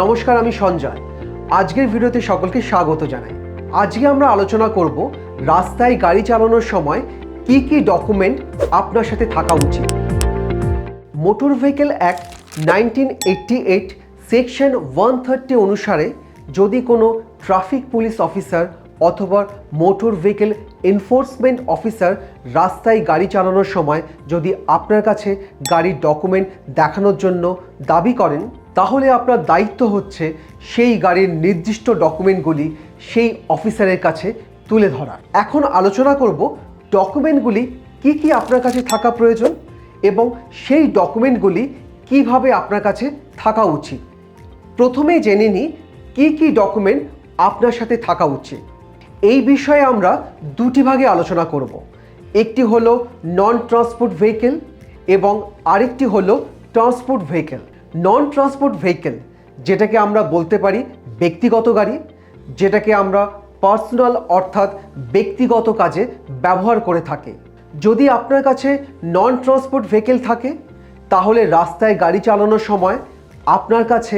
নমস্কার, আমি সঞ্জয়। আজকের ভিডিওতে সকলকে স্বাগত জানাই। আজকে আমরা আলোচনা করব রাস্তায় গাড়ি চালানোর সময় কি কি ডকুমেন্ট আপনার সাথে থাকা উচিত। Motor vehicle act nineteen eighty eight section one thirty অনুসারে যদি কোনো ট্রাফিক পুলিশ অফিসার অথবা মোটর ভেহিকেল এনফোর্সমেন্ট অফিসার রাস্তায় গাড়ি চালানোর সময় যদি আপনার কাছে গাড়ির ডকুমেন্ট দেখানোর জন্য দাবি করেন তাহলে আপনার দায়িত্ব হচ্ছে সেই গাড়ির নির্দিষ্ট ডকুমেন্টগুলি সেই অফিসারের কাছে তুলে ধরা এখন আলোচনা করব ডকুমেন্টগুলি কি কি আপনার কাছে থাকা প্রয়োজন এবং সেই ডকুমেন্টগুলি কীভাবে আপনার কাছে থাকা উচিত। প্রথমে জেনে নিই কী কী ডকুমেন্ট আপনার সাথে থাকা উচিত। এই বিষয়ে আমরা দুটি ভাগে আলোচনা করব। একটি হলো নন ট্রান্সপোর্ট ভেহিকেল এবং আরেকটি হলো transport vehicle non transport vehicle যেটাকে আমরা বলতে পারি ব্যক্তিগত গাড়ি, যেটাকে আমরা পার্সোনাল অর্থাৎ ব্যক্তিগত কাজে ব্যবহার করে থাকি। যদি আপনার কাছে নন ট্রান্সপোর্ট ভেহিকেল থাকে, তাহলে রাস্তায় গাড়ি চালানোর সময় আপনার কাছে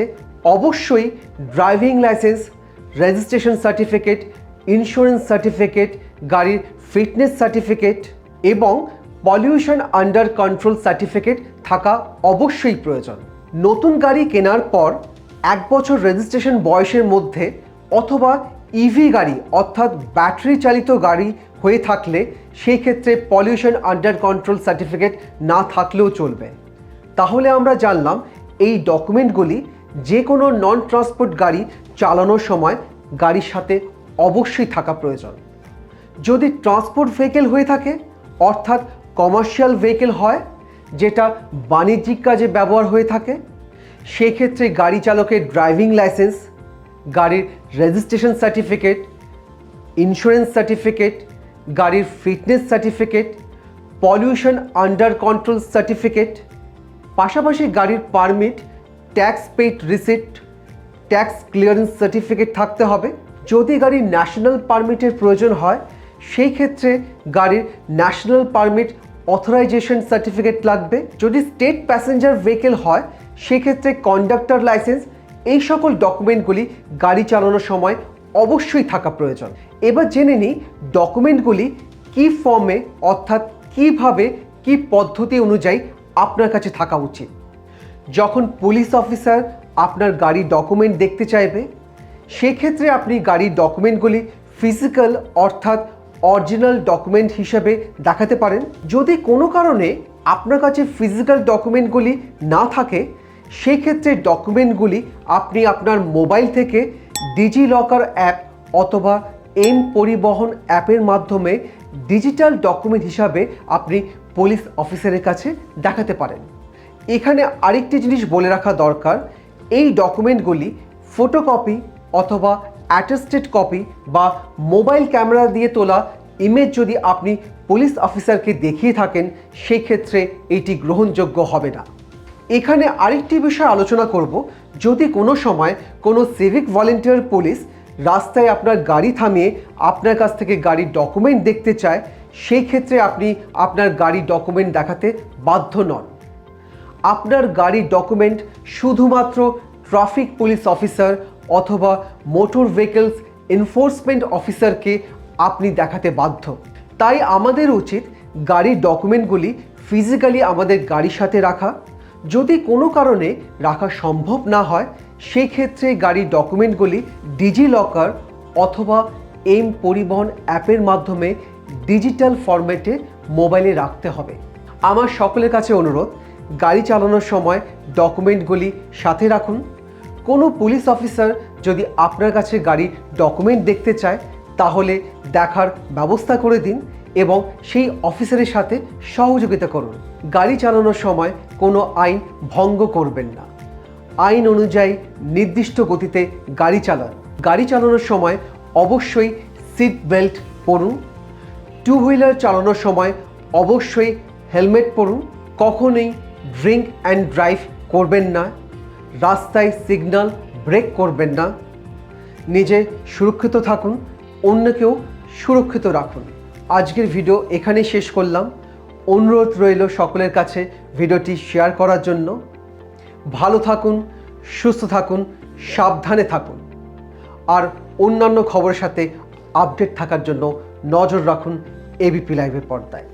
অবশ্যই driving licence registration certificate insurance certificate গাড়ির ফিটনেস সার্টিফিকেট এবং পলিউশন আন্ডার কন্ট্রোল সার্টিফিকেট থাকা অবশ্যই প্রয়োজন। নতুন গাড়ি কেনার পর এক বছর রেজিস্ট্রেশন বয়সের মধ্যে অথবা ইভি গাড়ি, অর্থাৎ ব্যাটারি চালিত গাড়ি হয়ে থাকলে সেই ক্ষেত্রে পলিউশন আন্ডার কন্ট্রোল সার্টিফিকেট না থাকলেও চলবে। তাহলে আমরা জানলাম এই ডকুমেন্টগুলি যে কোনো নন ট্রান্সপোর্ট গাড়ি চালানোর সময় গাড়ির সাথে অবশ্যই থাকা প্রয়োজন। যদি ট্রান্সপোর্ট ভেহিকেল হয়ে থাকে, অর্থাৎ কমার্শিয়াল ভেহিকেল হয় যেটা বাণিজ্যিক কাজে ব্যবহার হয়ে থাকে, সেক্ষেত্রে গাড়ি চালকের ড্রাইভিং লাইসেন্স, গাড়ির রেজিস্ট্রেশন সার্টিফিকেট, ইন্স্যুরেন্স সার্টিফিকেট, গাড়ির fitness certificate, pollution under control certificate, পাশাপাশি গাড়ির permit, tax paid receipt tax clearance certificate থাকতে হবে। যদি গাড়ির ন্যাশনাল পারমিটের প্রয়োজন হয়, সেই ক্ষেত্রে গাড়ির ন্যাশনাল পারমিট অথরাইজেশন সার্টিফিকেট লাগবে। যদি স্টেট প্যাসেঞ্জার ভেহিকেল হয়, সেক্ষেত্রে কন্ডাক্টর লাইসেন্স এই সকল ডকুমেন্টগুলি গাড়ি চালানোর সময় অবশ্যই থাকা প্রয়োজন। এবার জেনে নিই ডকুমেন্টগুলি কী ফর্মে অর্থাৎ কীভাবে, কি পদ্ধতি অনুযায়ী আপনার কাছে থাকা উচিত। যখন পুলিশ অফিসার আপনার গাড়ির ডকুমেন্ট দেখতে চাইবে, সেক্ষেত্রে আপনি গাড়ির ডকুমেন্টগুলি ফিজিক্যাল অর্থাৎ অরিজিনাল ডকুমেন্ট হিসাবে দেখাতে পারেন। যদি কোনো কারণে আপনার কাছে ফিজিক্যাল ডকুমেন্টগুলি না থাকে, সেক্ষেত্রে ডকুমেন্টগুলি আপনি আপনার মোবাইল থেকে ডিজি লকার অ্যাপ অথবা এম পরিবহন অ্যাপের মাধ্যমে ডিজিটাল ডকুমেন্ট হিসাবে আপনি পুলিশ অফিসারের কাছে দেখাতে পারেন। এখানে আরেকটি জিনিস বলে রাখা দরকার, এই ডকুমেন্টগুলি ফটোকপি অথবা অ্যাটেস্টেড কপি বা মোবাইল ক্যামেরা দিয়ে তোলা ইমেজ যদি আপনি পুলিশ অফিসারকে দেখিয়ে থাকেন সেই ক্ষেত্রে এটি গ্রহণযোগ্য হবে না। এখানে আরেকটি বিষয় আলোচনা করব। যদি কোনো সময় কোনো সিভিক ভলেন্টিয়ার পুলিশ রাস্তায় আপনার গাড়ি থামিয়ে আপনার কাছ থেকে গাড়ির ডকুমেন্ট দেখতে চায় সেই ক্ষেত্রে আপনি আপনার গাড়ির ডকুমেন্ট দেখাতে বাধ্য নন। আপনার গাড়ির ডকুমেন্ট শুধুমাত্র ট্রাফিক পুলিশ অফিসার অথবা মোটর ভেহিকলস এনফোর্সমেন্ট অফিসারকে আপনি দেখাতে বাধ্য। তাই আমাদের উচিত গাড়ির ডকুমেন্টগুলি ফিজিক্যালি আমাদের গাড়ির সাথে রাখা। যদি কোনো কারণে রাখা সম্ভব না হয় সেই ক্ষেত্রে গাড়ির ডকুমেন্টগুলি ডিজি লকার অথবা এম পরিবহন অ্যাপের মাধ্যমে ডিজিটাল ফরম্যাটে মোবাইলে রাখতে হবে। আমার সকলের কাছে অনুরোধ, গাড়ি চালানোর সময় ডকুমেন্টগুলি সাথে রাখুন। কোনো পুলিশ অফিসার যদি আপনার কাছে গাড়ির ডকুমেন্ট দেখতে চায়, তাহলে দেখার ব্যবস্থা করে দিন এবং সেই অফিসারের সাথে সহযোগিতা করুন। গাড়ি চালানোর সময় কোনো আইন ভঙ্গ করবেন না। আইন অনুযায়ী নির্দিষ্ট গতিতে গাড়ি চালান। গাড়ি চালানোর সময় অবশ্যই সিট বেল্ট পরুন। টু হুইলার চালানোর সময় অবশ্যই হেলমেট পরুন। কখনোই ড্রিঙ্ক অ্যান্ড ড্রাইভ করবেন না। রাস্তায় সিগন্যাল ব্রেক করবেন না। নিজে সুরক্ষিত থাকুন, অন্যকেও সুরক্ষিত রাখুন। আজকের ভিডিও এখানেই শেষ করলাম। অনুরোধ রইল সকলের কাছে ভিডিওটি শেয়ার করার জন্য। ভালো থাকুন, সুস্থ থাকুন, সাবধানে থাকুন। আর অন্যান্য খবরের সাথে আপডেট থাকার জন্য নজর রাখুন এবিপি লাইভের পর্দায়।